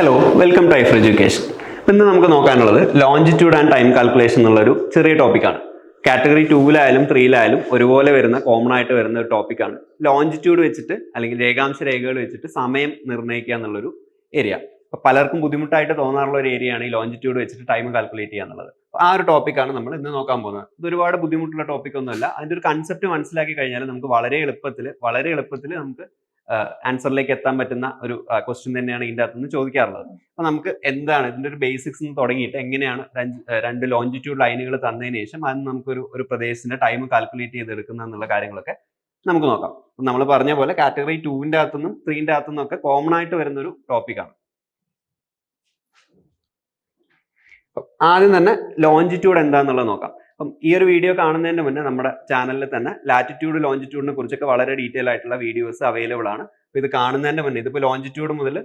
Hello welcome to Aifer education ഇന്ന് നമുക്ക് നോക്കാനുള്ളത് ലോഞ്ചിറ്റ്യൂഡ് ആൻഡ് ടൈം കാൽക്കുലേഷൻ എന്നുള്ളൊരു ചെറിയ ടോപ്പിക്കാണ് കാറ്റഗറി ടൂവിലായാലും ത്രീയിലായാലും ഒരുപോലെ വരുന്ന കോമൺ ആയിട്ട് വരുന്ന ഒരു ടോപ്പിക്കാണ് ലോഞ്ചിറ്റ്യൂഡ് വെച്ചിട്ട് അല്ലെങ്കിൽ രേഖാംശ രേഖകൾ വെച്ചിട്ട് സമയം നിർണയിക്കുക എന്നുള്ളൊരു ഏരിയ അപ്പോൾ പലർക്കും ബുദ്ധിമുട്ടായിട്ട് തോന്നാറുള്ള ഒരു ഏരിയയാണ് ഈ ലോഞ്ചിറ്റ്യൂഡ് വെച്ചിട്ട് ടൈം കാൽക്കുലേറ്റ് ചെയ്യുക എന്നുള്ളത്. ആ ഒരു ടോപ്പിക്കാണ് നമ്മൾ ഇന്ന് നോക്കാൻ പോകുന്നത്. ഇത് ഒരുപാട് ബുദ്ധിമുട്ടുള്ള ടോപ്പിക് ഒന്നുമല്ല. അതിന്റെ ഒരു കൺസെപ്റ്റ് മനസ്സിലാക്കി കഴിഞ്ഞാൽ നമുക്ക് വളരെ എളുപ്പത്തിൽ വളരെ എളുപ്പത്തിൽ നമുക്ക് ആൻസറിലേക്ക് എത്താൻ പറ്റുന്ന ഒരു ക്വസ്റ്റ്യൻ തന്നെയാണ് ഇതിന്റെ അകത്തുനിന്ന് ചോദിക്കാറുള്ളത്. അപ്പം നമുക്ക് എന്താണ് ഇതിന്റെ ഒരു ബേസിക്സ് തുടങ്ങിയിട്ട് എങ്ങനെയാണ് രണ്ട്- ലോഞ്ചിറ്റ്യൂഡ് ലൈനുകൾ തന്നതിന് ശേഷം അതിന് നമുക്കൊരു ഒരു പ്രദേശത്തിന്റെ ടൈം കാൽക്കുലേറ്റ് ചെയ്തെടുക്കുന്ന എന്നുള്ള കാര്യങ്ങളൊക്കെ നമുക്ക് നോക്കാം. നമ്മൾ പറഞ്ഞ പോലെ കാറ്റഗറി ടൂവിന്റെ അകത്തുനിന്നും ത്രീന്റെ അകത്തുനിന്നും ഒക്കെ കോമൺ ആയിട്ട് വരുന്ന ഒരു ടോപ്പിക്കാണ് ആദ്യം തന്നെ ലോഞ്ചിറ്റ്യൂഡ് എന്താന്നുള്ളത് നോക്കാം. അപ്പം ഈ ഒരു വീഡിയോ കാണുന്നതിന് മുന്നേ നമ്മുടെ ചാനലിൽ തന്നെ ലാറ്റിറ്റ്യൂഡ് ലോഞ്ചിറ്റ്യൂഡിനെ കുറിച്ചൊക്കെ വളരെ ഡീറ്റെയിൽ ആയിട്ടുള്ള വീഡിയോസ് അവൈലബിൾ ആണ്. അപ്പം ഇത് കാണുന്നതിന്റെ മുന്നേ ഇതിപ്പോൾ ലോഞ്ചിറ്റ്യൂഡ് മുതൽ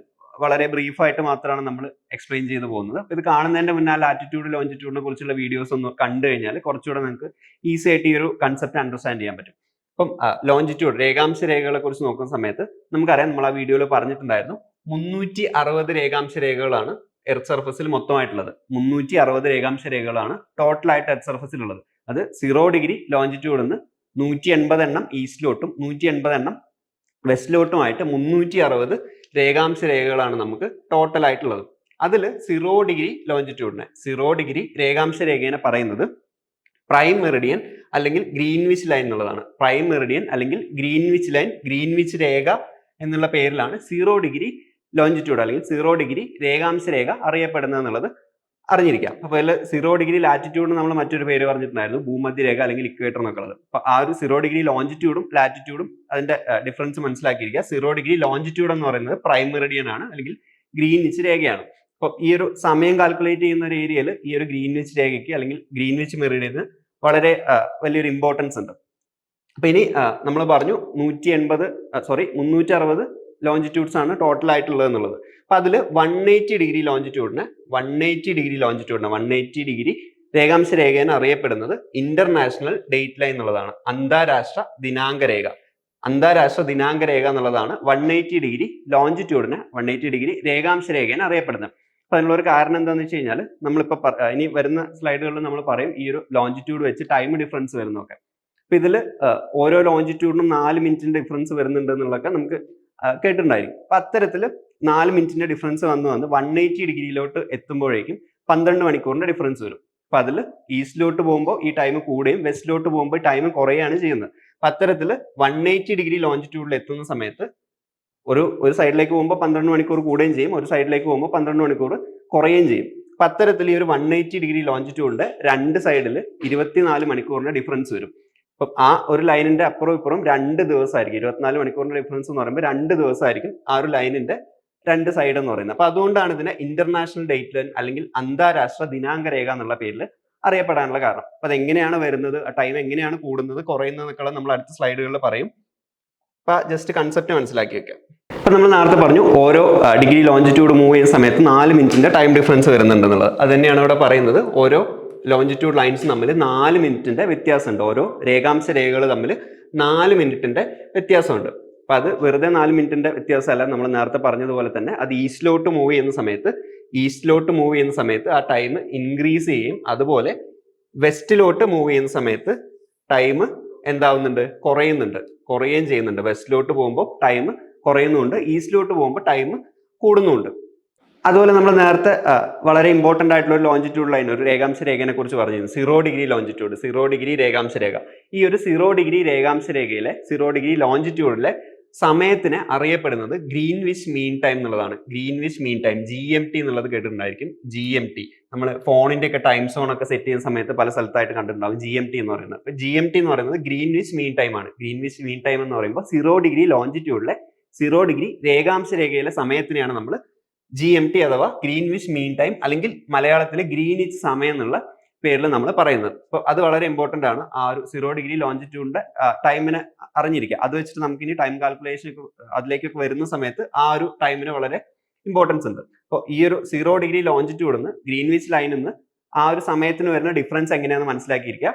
വളരെ ബ്രീഫായിട്ട് മാത്രമാണ് നമ്മൾ എക്സ്പ്ലെയിൻ ചെയ്തു പോകുന്നത്. ഇത് കാണുന്നതിന്റെ മുന്നേ ആ ലാറ്റിറ്റ്യൂഡ് ലോഞ്ചിറ്റ്യൂഡിനെ കുറിച്ചുള്ള വീഡിയോസ് ഒന്ന് കണ്ടു കഴിഞ്ഞാൽ കുറച്ചുകൂടെ നിങ്ങൾക്ക് ഈസി ആയിട്ട് ഈ ഒരു കൺസെപ്റ്റ് അണ്ടർസ്റ്റാൻഡ് ചെയ്യാൻ പറ്റും. അപ്പം ലോഞ്ചിറ്റ്യൂഡ് രേഖാംശ രേഖകളെ കുറിച്ച് നോക്കുന്ന സമയത്ത് നമുക്കറിയാം നമ്മൾ ആ വീഡിയോയിൽ പറഞ്ഞിട്ടുണ്ടായിരുന്നു മുന്നൂറ്റി അറുപത് രേഖാംശ രേഖകളാണ് എർത്ത് സർഫസിൽ മൊത്തമായിട്ടുള്ളത്. മുന്നൂറ്റി അറുപത് രേഖാംശ രേഖകളാണ് ടോട്ടലായിട്ട് എർത്ത് സർഫസിൽ ഉള്ളത് അത് സീറോ ഡിഗ്രി ലോഞ്ചിറ്റ്യൂഡിൽ നിന്ന് നൂറ്റി എൺപത് എണ്ണം ഈസ്റ്റിലോട്ടും നൂറ്റി എൺപത് എണ്ണം വെസ്റ്റിലോട്ടുമായിട്ട് മുന്നൂറ്റി അറുപത് രേഖാംശ രേഖകളാണ് നമുക്ക് ടോട്ടൽ ആയിട്ടുള്ളത് അതിൽ സീറോ ഡിഗ്രി ലോഞ്ചിറ്റ്യൂഡിനെ സീറോ ഡിഗ്രി രേഖാംശ രേഖേനെ പറയുന്നത് പ്രൈം മെറിഡിയൻ അല്ലെങ്കിൽ ഗ്രീൻവിച്ച് ലൈൻ എന്നുള്ളതാണ്. പ്രൈം മെറിഡിയൻ അല്ലെങ്കിൽ ഗ്രീൻവിച്ച് ലൈൻ ഗ്രീൻവിച്ച് രേഖ എന്നുള്ള പേരിലാണ് സീറോ ഡിഗ്രി ലോഞ്ചിറ്റ്യൂഡ് അല്ലെങ്കിൽ സീറോ ഡിഗ്രി രേഖാംശ രേഖ അറിയപ്പെടുന്നത് എന്നുള്ളത് അറിഞ്ഞിരിക്കാം. അപ്പോൾ അതിൽ സീറോ ഡിഗ്രി ലാറ്റിറ്റ്യൂഡും നമ്മൾ മറ്റൊരു പേര് പറഞ്ഞിട്ടുണ്ടായിരുന്നു. ഭൂമധ്യരേഖ അല്ലെങ്കിൽ ഇക്വേറ്റർ എന്നൊക്കെ ഉള്ളത്. അപ്പോൾ ആ ഒരു സീറോ ഡിഗ്രി ലോഞ്ചിറ്റ്യൂഡും ലാറ്റിറ്റ്യൂഡും അതിന്റെ ഡിഫറൻസ് മനസ്സിലാക്കിയിരിക്കുക. സീറോ ഡിഗ്രി ലോഞ്ചിറ്റ്യൂഡ് എന്ന് പറയുന്നത് പ്രൈം മെറിഡിയൻ ആണ് അല്ലെങ്കിൽ ഗ്രീൻവിച്ച് രേഖയാണ്. അപ്പോൾ ഈ ഒരു സമയം കാൽക്കുലേറ്റ് ചെയ്യുന്ന ഒരു ഏരിയയിൽ ഈ ഒരു ഗ്രീൻവിച്ച് രേഖയ്ക്ക് അല്ലെങ്കിൽ ഗ്രീൻവിച്ച് മെറിഡിയന് വളരെ വലിയൊരു ഇമ്പോർട്ടൻസ് ഉണ്ട്. അപ്പൊ ഇനി നമ്മൾ പറഞ്ഞു നൂറ്റി എൺപത് സോറി മുന്നൂറ്റി അറുപത് ലോഞ്ചിറ്റ്യൂഡ്സ് ആണ് ടോട്ടൽ ആയിട്ടുള്ളത് എന്നുള്ളത്. അപ്പോൾ അതിൽ വൺ എയ്റ്റി ഡിഗ്രി ലോഞ്ചിറ്റ്യൂഡിന് വൺ എയ്റ്റി ഡിഗ്രി ലോഞ്ചിറ്റ്യൂഡിന് വൺ എയ്റ്റി ഡിഗ്രി രേഖാംശ രേഖ എന്ന് അറിയപ്പെടുന്നത് ഇന്റർനാഷണൽ ഡേറ്റ് ലൈൻ എന്നുള്ളതാണ്. അന്താരാഷ്ട്ര ദിനാങ്ക രേഖ അന്താരാഷ്ട്ര ദിനാങ്ക രേഖ എന്നുള്ളതാണ് വൺ എയ്റ്റി ഡിഗ്രി ലോഞ്ചിറ്റ്യൂഡിന് വൺ എയ്റ്റി ഡിഗ്രി രേഖാംശ രേഖയെന്ന് അറിയപ്പെടുന്നത്. അപ്പോൾ അതിനുള്ള ഒരു കാരണം എന്താണെന്ന് വെച്ച് കഴിഞ്ഞാൽ നമ്മളിപ്പോൾ ഇനി വരുന്ന സ്ലൈഡുകളിൽ നമ്മൾ പറയും ഈ ഒരു ലോഞ്ചിറ്റ്യൂഡ് വെച്ച് ടൈം ഡിഫറൻസ് വരുന്നൊക്കെ അപ്പോൾ ഇതിൽ ഓരോ ലോഞ്ചിറ്റ്യൂഡിനും നാല് മിനിറ്റിന്റെ ഡിഫറൻസ് വരുന്നുണ്ട് എന്നുള്ളതൊക്കെ നമുക്ക് കേട്ടിട്ടുണ്ടായിരിക്കും. അപ്പൊ അത്തരത്തിൽ നാല് മിനിറ്റിന്റെ ഡിഫറൻസ് വന്ന് വന്ന് വൺ എയ്റ്റി ഡിഗ്രിയിലോട്ട് എത്തുമ്പോഴേക്കും പന്ത്രണ്ട് മണിക്കൂറിന്റെ ഡിഫറൻസ് വരും. അപ്പൊ അതിൽ ഈസ്റ്റിലോട്ട് പോകുമ്പോൾ ഈ ടൈം കൂടുകയും വെസ്റ്റിലോട്ട് പോകുമ്പോൾ ടൈം കുറയുകയാണ് ചെയ്യുന്നത്. അപ്പൊ അത്തരത്തിൽ വൺ എയ്റ്റി ഡിഗ്രി ലോഞ്ചിറ്റ്യൂഡിൽ എത്തുന്ന സമയത്ത് ഒരു ഒരു സൈഡിലേക്ക് പോകുമ്പോൾ പന്ത്രണ്ട് മണിക്കൂർ കൂടുകയും ചെയ്യും. ഒരു സൈഡിലേക്ക് പോകുമ്പോൾ പന്ത്രണ്ട് മണിക്കൂർ കുറയുകയും ചെയ്യും. അപ്പൊ അത്തരത്തിൽ ഈ ഒരു വൺ എയ്റ്റി ഡിഗ്രി ലോഞ്ചിറ്റ്യൂഡിന്റെ രണ്ട് സൈഡിൽ ഇരുപത്തിനാല് മണിക്കൂറിന്റെ ഡിഫറൻസ് വരും. അപ്പം ആ ഒരു ലൈനിന്റെ അപ്പുറം ഇപ്പുറം രണ്ട് ദിവസമായിരിക്കും. ഇരുപത്തിനാല് മണിക്കൂറിന്റെ ഡിഫറൻസ് എന്ന് പറയുമ്പോൾ രണ്ട് ദിവസമായിരിക്കും ആ ഒരു ലൈനിന്റെ രണ്ട് സൈഡ് എന്ന് പറയുന്നത്. അപ്പൊ അതുകൊണ്ടാണ് ഇതിനെ ഇന്റർനാഷണൽ ഡേറ്റ് ലൈൻ അല്ലെങ്കിൽ അന്താരാഷ്ട്ര ദിനാങ്ക രേഖ എന്നുള്ള പേരിൽ അറിയപ്പെടാനുള്ള കാരണം. അപ്പൊ അതെങ്ങനെയാണ് വരുന്നത്? ആ ടൈം എങ്ങനെയാണ് കൂടുന്നത്? കുറയുന്നത് എന്നൊക്കെ നമ്മൾ അടുത്ത സ്ലൈഡുകളിൽ പറയും. അപ്പൊ ജസ്റ്റ് കൺസെപ്റ്റ് മനസ്സിലാക്കി വെക്കാം. അപ്പൊ നമ്മൾ നേരത്തെ പറഞ്ഞു ഓരോ ഡിഗ്രി ലോഞ്ചിറ്റ്യൂഡ് മൂവ് ചെയ്യുന്ന സമയത്ത് നാല് മിനിറ്റിന്റെ ടൈം ഡിഫറൻസ് വരുന്നുണ്ടെന്നുള്ളത്. അത് തന്നെയാണ് ഇവിടെ പറയുന്നത്. ഓരോ ലോഞ്ചിറ്റ്യൂഡ് ലൈൻസ് തമ്മിൽ നാല് മിനിറ്റിന്റെ വ്യത്യാസമുണ്ട്. ഓരോ രേഖാംശ രേഖകൾ തമ്മിൽ നാല് മിനിറ്റിന്റെ വ്യത്യാസമുണ്ട്. അപ്പോൾ അത് വെറുതെ നാല് മിനിറ്റിന്റെ വ്യത്യാസമല്ല. നമ്മൾ നേരത്തെ പറഞ്ഞതുപോലെ തന്നെ അത് ഈസ്റ്റിലോട്ട് മൂവ് ചെയ്യുന്ന സമയത്ത് ഈസ്റ്റിലോട്ട് മൂവ് ചെയ്യുന്ന സമയത്ത് ആ ടൈം ഇൻക്രീസ് ചെയ്യും. അതുപോലെ വെസ്റ്റിലോട്ട് മൂവ് ചെയ്യുന്ന സമയത്ത് ടൈം എന്താവുന്നുണ്ട്? കുറയുന്നുണ്ട്. കുറയുകയും ചെയ്യുന്നുണ്ട്. വെസ്റ്റിലോട്ട് പോകുമ്പോൾ ടൈം കുറയുന്നുണ്ട് ഈസ്റ്റിലോട്ട് പോകുമ്പോൾ ടൈം കൂടുന്നുണ്ട് അതുപോലെ നമ്മൾ നേരത്തെ വളരെ ഇമ്പോർട്ടന്റ് ആയിട്ടുള്ള ഒരു ലോഞ്ചിറ്റ്യൂഡ് ലൈൻ ഒരു രേഖാംശ രേഖനെ കുറിച്ച് പറഞ്ഞിരുന്നു. Zero degree longitude zero degree രേഖാംശ രേഖ. ഈ ഒരു സീറോ ഡിഗ്രി രേഖാംശ രേഖയിലെ സീറോ ഡിഗ്രി ലോഞ്ചിറ്റ്യൂഡിലെ സമയത്തിന് അറിയപ്പെടുന്നത് ഗ്രീൻവിച്ച് മീൻ ടൈം എന്നുള്ളതാണ്. Greenwich mean time G M T എന്നുള്ളത് കേട്ടിട്ടുണ്ടായിരിക്കും. ജി എം ടി നമ്മൾ ഫോണിന്റെ ഒക്കെ ടൈം സോൺ ഒക്കെ സെറ്റ് ചെയ്യുന്ന സമയത്ത് പല സ്ഥലത്തായിട്ട് കണ്ടിട്ടുണ്ടാവും ജി എം ടി എന്ന് പറയുന്നത്. അപ്പോൾ ജി എം ടി എന്ന് പറയുന്നത് ഗ്രീൻവിച്ച് മീൻ ടൈം ആണ്. ഗ്രീൻവിച്ച് മീൻ ടൈം എന്ന് പറയുമ്പോൾ സീറോ ഡിഗ്രി ലോഞ്ചിറ്റ്യൂഡിലെ സീറോ ഡിഗ്രി രേഖാംശ രേഖയിലെ സമയത്തിനെയാണ് നമ്മൾ ജി എം ടി അഥവാ ഗ്രീൻവിച്ച് മീൻ ടൈം അല്ലെങ്കിൽ മലയാളത്തിലെ ഗ്രീനിച്ച് സമയം എന്നുള്ള പേരിൽ നമ്മൾ പറയുന്നത്. അപ്പോൾ അത് വളരെ ഇമ്പോർട്ടന്റ് ആണ്. ആ ഒരു സീറോ ഡിഗ്രി ലോഞ്ചിറ്റ്യൂഡിന്റെ ടൈമിനെ അറിഞ്ഞിരിക്കുക. അത് വെച്ചിട്ട് നമുക്ക് ഇനി ടൈം കാൽക്കുലേഷൻ അതിലേക്കൊക്കെ വരുന്ന സമയത്ത് ആ ഒരു ടൈമിന് വളരെ ഇമ്പോർട്ടൻസ് ഉണ്ട്. അപ്പോൾ ഈ ഒരു സീറോ ഡിഗ്രി ലോഞ്ചിറ്റ്യൂഡിൽ നിന്ന് ഗ്രീൻവിച്ച് ലൈനിൽ നിന്ന് ആ ഒരു സമയത്തിന് വരുന്ന ഡിഫറൻസ് എങ്ങനെയാണെന്ന് മനസ്സിലാക്കിയിരിക്കുക.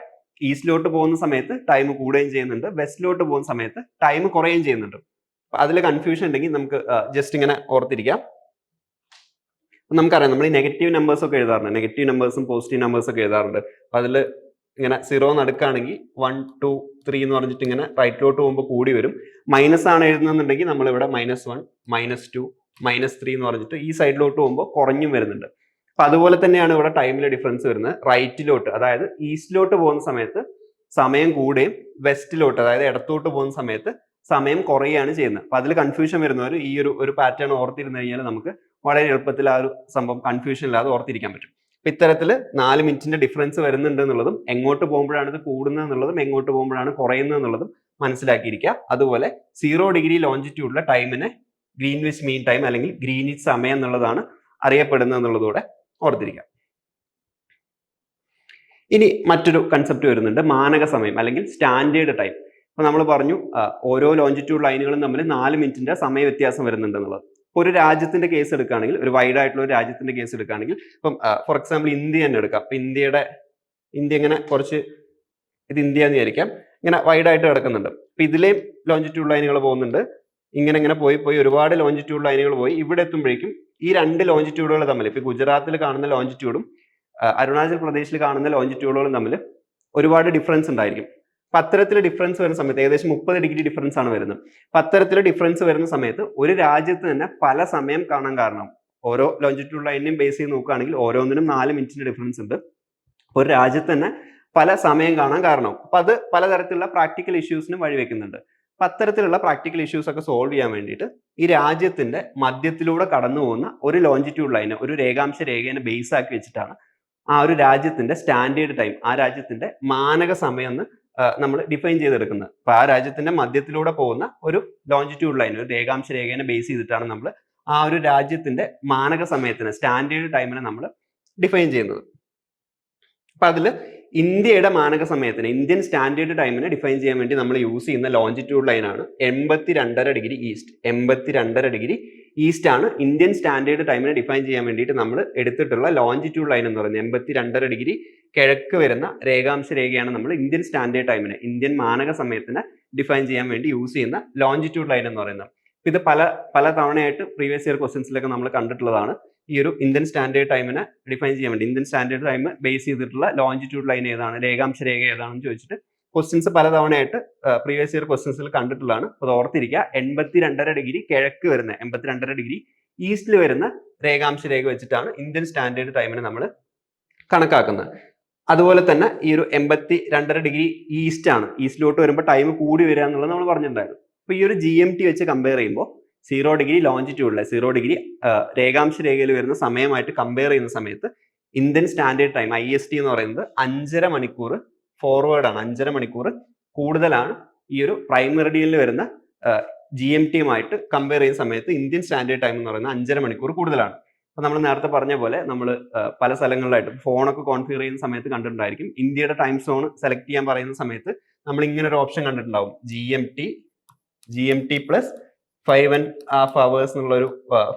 ഈസ്റ്റിലോട്ട് പോകുന്ന സമയത്ത് ടൈം കൂടുകയും ചെയ്യുന്നുണ്ട്. വെസ്റ്റിലോട്ട് പോകുന്ന സമയത്ത് ടൈം കുറയുകയും ചെയ്യുന്നുണ്ട്. അതിൽ കൺഫ്യൂഷൻ ഉണ്ടെങ്കിൽ നമുക്ക് ജസ്റ്റ് ഇങ്ങനെ ഓർത്തിരിക്കാം. നമുക്കറിയാം നമ്മൾ ഈ നെഗറ്റീവ് നമ്പേഴ്സ് ഒക്കെ എഴുതാറുണ്ട്. നെഗറ്റീവ് നമ്പേഴ്സും പോസിറ്റീവ് നമ്പേഴ്സും ഒക്കെ എഴുതാറുണ്ട്. അപ്പൊ അതിൽ ഇങ്ങനെ സീറോ നടക്കുകയാണെങ്കിൽ വൺ ടു ത്രീ എന്ന് പറഞ്ഞിട്ട് ഇങ്ങനെ റൈറ്റിലോട്ട് പോകുമ്പോൾ കൂടി വരും. മൈനസ് ആണ് എഴുതുന്നുണ്ടെങ്കിൽ നമ്മൾ ഇവിടെ minus one minus two minus three എന്ന് പറഞ്ഞിട്ട് ഈ സൈഡിലോട്ട് പോകുമ്പോൾ കുറഞ്ഞും വരുന്നുണ്ട്. അപ്പൊ അതുപോലെ തന്നെയാണ് ഇവിടെ ടൈമിലെ ഡിഫറൻസ് വരുന്നത്. റൈറ്റിലോട്ട് അതായത് ഈസ്റ്റിലോട്ട് പോകുന്ന സമയത്ത് സമയം കൂടുകയും വെസ്റ്റിലോട്ട് അതായത് ഇടത്തോട്ട് പോകുന്ന സമയത്ത് സമയം കുറയുകയാണ് ചെയ്യുന്നത്. അപ്പൊ അതിൽ കൺഫ്യൂഷൻ വരുന്നവർ ഈ ഒരു ഒരു പാറ്റേൺ ഓർത്തിരുന്നു കഴിഞ്ഞാൽ നമുക്ക് വളരെ എളുപ്പത്തിൽ ആ ഒരു സംഭവം കൺഫ്യൂഷൻ ഇല്ലാതെ ഓർത്തിരിക്കാൻ പറ്റും. അപ്പൊ ഇത്തരത്തിൽ നാല് മിനിറ്റിന്റെ ഡിഫറൻസ് വരുന്നുണ്ട് എന്നുള്ളതും എങ്ങോട്ട് പോകുമ്പോഴാണ് ഇത് കൂടുന്നത് എന്നുള്ളതും എങ്ങോട്ട് പോകുമ്പോഴാണ് കുറയുന്നത് എന്നുള്ളതും മനസ്സിലാക്കിയിരിക്കുക. അതുപോലെ സീറോ ഡിഗ്രി ലോഞ്ചിറ്റ്യൂഡിലെ ടൈമിനെ ഗ്രീൻവിച്ച് മീൻ ടൈം അല്ലെങ്കിൽ ഗ്രീനിച്ച് സമയം എന്നുള്ളതാണ് അറിയപ്പെടുന്നത് എന്നുള്ളതൂടെ ഓർത്തിരിക്കുക. ഇനി മറ്റൊരു കൺസെപ്റ്റ് വരുന്നുണ്ട് മാനക സമയം അല്ലെങ്കിൽ സ്റ്റാൻഡേർഡ് ടൈം അപ്പോൾ നമ്മൾ പറഞ്ഞു ഓരോ ലോഞ്ചിറ്റ്യൂഡ് ലൈനുകളും തമ്മിൽ നാല് മിനിറ്റിന്റെ സമയ വ്യത്യാസം വരുന്നുണ്ട് എന്നുള്ളത്. ഇപ്പൊ ഒരു രാജ്യത്തിന്റെ കേസ് എടുക്കുകയാണെങ്കിൽ ഒരു വൈഡ് ആയിട്ടുള്ള ഒരു രാജ്യത്തിന്റെ കേസ് എടുക്കുകയാണെങ്കിൽ ഇപ്പം ഫോർ എക്സാമ്പിൾ ഇന്ത്യ തന്നെ എടുക്കാം. അപ്പം ഇന്ത്യയുടെ ഇന്ത്യ ഇങ്ങനെ കുറച്ച് ഇത് ഇന്ത്യ എന്ന് വിചാരിക്കാം. ഇങ്ങനെ വൈഡ് ആയിട്ട് കിടക്കുന്നുണ്ട്. അപ്പം ഇതിലെയും ലോഞ്ചിറ്റ്യൂഡ് ലൈനുകൾ പോകുന്നുണ്ട്. ഇങ്ങനെ ഇങ്ങനെ പോയി പോയി ഒരുപാട് ലോഞ്ചിറ്റ്യൂഡ് ലൈനുകൾ പോയി. ഇവിടെ എത്തുമ്പോഴേക്കും ഈ രണ്ട് ലോഞ്ചിറ്റ്യൂഡുകൾ തമ്മിൽ ഇപ്പം ഗുജറാത്തിൽ കാണുന്ന ലോഞ്ചിറ്റ്യൂഡും അരുണാചൽ പ്രദേശിൽ കാണുന്ന ലോഞ്ചിറ്റ്യൂഡുകളും തമ്മിൽ ഒരുപാട് ഡിഫറൻസ് ഉണ്ടായിരിക്കും. അപ്പൊ അത്തരത്തിൽ ഡിഫറൻസ് വരുന്ന സമയത്ത് ഏകദേശം മുപ്പത് ഡിഗ്രി ഡിഫറൻസ് ആണ് വരുന്നത്. പത്തരത്തിൽ ഡിഫറൻസ് വരുന്ന സമയത്ത് ഒരു രാജ്യത്ത് തന്നെ പല സമയം കാണാൻ കാരണം. ഓരോ ലോഞ്ചിറ്റ്യൂഡ് ലൈനിനെയും ബേസ് ചെയ്ത് നോക്കുകയാണെങ്കിൽ ഓരോന്നിനും നാല് മിനിറ്റിന്റെ ഡിഫറൻസ് ഉണ്ട്. ഒരു രാജ്യത്ത് തന്നെ പല സമയം കാണാൻ കാരണം. അപ്പൊ അത് പലതരത്തിലുള്ള പ്രാക്ടിക്കൽ ഇഷ്യൂസിനും വഴിവെക്കുന്നുണ്ട് അപ്പൊ അത്തരത്തിലുള്ള പ്രാക്ടിക്കൽ ഇഷ്യൂസ് ഒക്കെ സോൾവ് ചെയ്യാൻ വേണ്ടിയിട്ട് ഈ രാജ്യത്തിന്റെ മധ്യത്തിലൂടെ കടന്നു പോകുന്ന ഒരു ലോഞ്ചിറ്റ്യൂഡ് ലൈന് ഒരു രേഖാംശ രേഖേനെ ബേസ് ആക്കി വെച്ചിട്ടാണ് ആ ഒരു രാജ്യത്തിന്റെ സ്റ്റാൻഡേർഡ് ടൈം ആ രാജ്യത്തിന്റെ മാനക സമയം എന്ന് നമ്മൾ ഡിഫൈൻ ചെയ്തെടുക്കുന്നത്. അപ്പൊ ആ രാജ്യത്തിന്റെ മധ്യത്തിലൂടെ പോകുന്ന ഒരു ലോഞ്ചിറ്റ്യൂഡ് ലൈൻ ഒരു രേഖാംശ രേഖേനെ ബേസ് ചെയ്തിട്ടാണ് നമ്മൾ ആ ഒരു രാജ്യത്തിന്റെ മാനക സമയത്തിന് സ്റ്റാൻഡേർഡ് ടൈമിനെ നമ്മൾ ഡിഫൈൻ ചെയ്യുന്നത്. അപ്പൊ അതിൽ ഇന്ത്യയുടെ മാനക സമയത്തിന് ഇന്ത്യൻ സ്റ്റാൻഡേർഡ് ടൈമിനെ ഡിഫൈൻ ചെയ്യാൻ വേണ്ടി നമ്മൾ യൂസ് ചെയ്യുന്ന ലോഞ്ചിറ്റ്യൂഡ് ലൈനാണ് എൺപത്തി രണ്ടര ഡിഗ്രി ഈസ്റ്റ് എൺപത്തി രണ്ടര ഡിഗ്രി ഈസ്റ്റ് ആണ് ഇന്ത്യൻ സ്റ്റാൻഡേർഡ് ടൈമിനെ ഡിഫൈൻ ചെയ്യാൻ വേണ്ടിയിട്ട് നമ്മൾ എടുത്തിട്ടുള്ള ലോഞ്ചിറ്റ്യൂഡ് ലൈൻ എന്ന് പറയുന്നത്. എൺപത്തി രണ്ടര ഡിഗ്രി കിഴക്ക് വരുന്ന രേഖാംശ രേഖയാണ് നമ്മൾ ഇന്ത്യൻ സ്റ്റാൻഡേർഡ് ടൈമിന് ഇന്ത്യൻ മാനക സമയത്തിന് ഡിഫൈൻ ചെയ്യാൻ വേണ്ടി യൂസ് ചെയ്യുന്ന ലോഞ്ചിറ്റ്യൂഡ് ലൈൻ എന്ന് പറയുന്നത്. ഇത് പല പല തവണയായിട്ട് പ്രീവിയസ് ഇയർ ക്വസ്റ്റ്യൻസിലൊക്കെ നമ്മൾ കണ്ടിട്ടുള്ളതാണ്. ഈ ഒരു ഇന്ത്യൻ സ്റ്റാൻഡേർഡ് ടൈമിനെ ഡിഫൈൻ ചെയ്യാൻ വേണ്ടി ഇന്ത്യൻ സ്റ്റാൻഡേർഡ് ടൈം ബേസ് ചെയ്തിട്ടുള്ള ലോഞ്ചിറ്റ്യൂഡ് ലൈൻ ഏതാണ് രേഖാംശ രേഖ ഏതാണെന്ന് ചോദിച്ചിട്ട് ക്വസ്റ്റ്യൻസ് പല തവണയായിട്ട് പ്രീവിയസ് ഇയർ ക്വസ്റ്റ്യൻസിൽ കണ്ടിട്ടുള്ളതാണ്. അപ്പോൾ അത് ഓർത്തിരിക്കുക എൺപത്തി രണ്ടര ഡിഗ്രി കിഴക്ക് വരുന്ന എൺപത്തി രണ്ടര ഡിഗ്രി ഈസ്റ്റിൽ വരുന്ന രേഖാംശ രേഖ വെച്ചിട്ടാണ് ഇന്ത്യൻ സ്റ്റാൻഡേർഡ് ടൈമിനെ നമ്മൾ കണക്കാക്കുന്നത്. അതുപോലെ തന്നെ ഈ ഒരു എൺപത്തി രണ്ടര ഡിഗ്രി ഈസ്റ്റ് ആണ്. ഈസ്റ്റിലോട്ട് വരുമ്പോൾ ടൈം കൂടി വരിക എന്നുള്ളത് നമ്മൾ പറഞ്ഞിട്ടുണ്ടായിരുന്നു. അപ്പോൾ ഈ ഒരു ജി എം ടി വെച്ച് കമ്പയർ ചെയ്യുമ്പോൾ സീറോ ഡിഗ്രി ലോഞ്ചിറ്റ്യൂഡിലെ സീറോ ഡിഗ്രി രേഖാംശ രേഖയിൽ വരുന്ന സമയമായിട്ട് കമ്പയർ ചെയ്യുന്ന സമയത്ത് Indian standard time I S T എന്ന് പറയുന്നത് അഞ്ചര മണിക്കൂർ ഫോർവേഡ് ആണ്. അഞ്ചര മണിക്കൂർ കൂടുതലാണ് ഈ ഒരു പ്രൈം മെറിഡിയനിൽ വരുന്ന ജി എം ടിയുമായിട്ട് കമ്പയർ ചെയ്യുന്ന സമയത്ത് ഇന്ത്യൻ സ്റ്റാൻഡേർഡ് ടൈം എന്ന് പറയുന്നത് അഞ്ചര മണിക്കൂർ കൂടുതലാണ്. അപ്പൊ നമ്മൾ നേരത്തെ പറഞ്ഞ പോലെ നമ്മൾ പല സ്ഥലങ്ങളിലായിട്ട് ഫോണൊക്കെ കോൺഫിഗർ ചെയ്യുന്ന സമയത്ത് കണ്ടിട്ടുണ്ടായിരിക്കും. ഇന്ത്യയുടെ ടൈം സോൺ സെലക്ട് ചെയ്യാൻ പറയുന്ന സമയത്ത് നമ്മൾ ഇങ്ങനെ ഒരു ഓപ്ഷൻ കണ്ടിട്ടുണ്ടാവും. G M T G M T plus five and half hours എന്നുള്ള ഒരു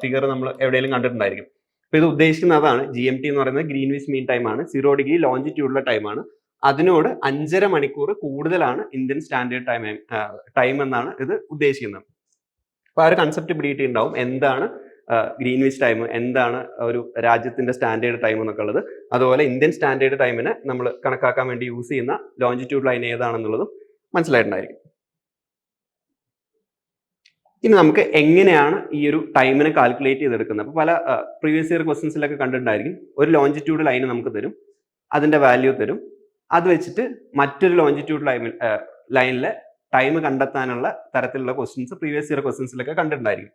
ഫിഗർ നമ്മൾ എവിടെയെങ്കിലും കണ്ടിട്ടുണ്ടായിരിക്കും. അപ്പോൾ ഇത് ഉദ്ദേശിക്കുന്ന അതാണ്. ജി എം ടി എന്ന് പറയുന്നത് ഗ്രീൻവിച്ച് മീൻ ടൈം ആണ്. സീറോ ഡിഗ്രി ലോഞ്ചിറ്റ്യൂഡിലെ ടൈമാണ് അതിനോട് അഞ്ചര മണിക്കൂർ കൂടുതലാണ് ഇന്ത്യൻ സ്റ്റാൻഡേർഡ് ടൈം ടൈം എന്നാണ് ഇത് ഉദ്ദേശിക്കുന്നത്. അപ്പോൾ ആ ഒരു കൺസെപ്റ്റ് പിടിയിട്ടുണ്ടാവും എന്താണ് ഗ്രീൻവിച്ച് ടൈം എന്താണ് ഒരു രാജ്യത്തിന്റെ സ്റ്റാൻഡേർഡ് ടൈം എന്നൊക്കെ ഉള്ളത്. അതുപോലെ ഇന്ത്യൻ സ്റ്റാൻഡേർഡ് ടൈമിനെ നമ്മൾ കണക്കാക്കാൻ വേണ്ടി യൂസ് ചെയ്യുന്ന ലോഞ്ചിറ്റ്യൂഡ് ലൈൻ ഏതാണെന്നുള്ളതും മനസ്സിലായിട്ടുണ്ടായിരിക്കും. ഇനി നമുക്ക് എങ്ങനെയാണ് ഈ ഒരു ടൈമിനെ കാൽക്കുലേറ്റ് ചെയ്തെടുക്കുന്നത്? അപ്പോൾ പല പ്രീവിയസ് ഇയർ ക്വസ്റ്റൻസിലൊക്കെ കണ്ടിട്ടുണ്ടായിരിക്കും. ഒരു ലോഞ്ചിറ്റ്യൂഡ് ലൈൻ നമുക്ക് തരും അതിന്റെ വാല്യൂ തരും. അത് വെച്ചിട്ട് മറ്റൊരു ലോഞ്ചിറ്റ്യൂഡ് ലൈൻ ലൈനിലെ ടൈം കണ്ടെത്താനുള്ള തരത്തിലുള്ള ക്വസ്റ്റ്യൻസ് പ്രീവിയസ് ഇയർ ക്വസ്റ്റ്യൻസിലൊക്കെ കണ്ടിട്ടുണ്ടായിരിക്കും.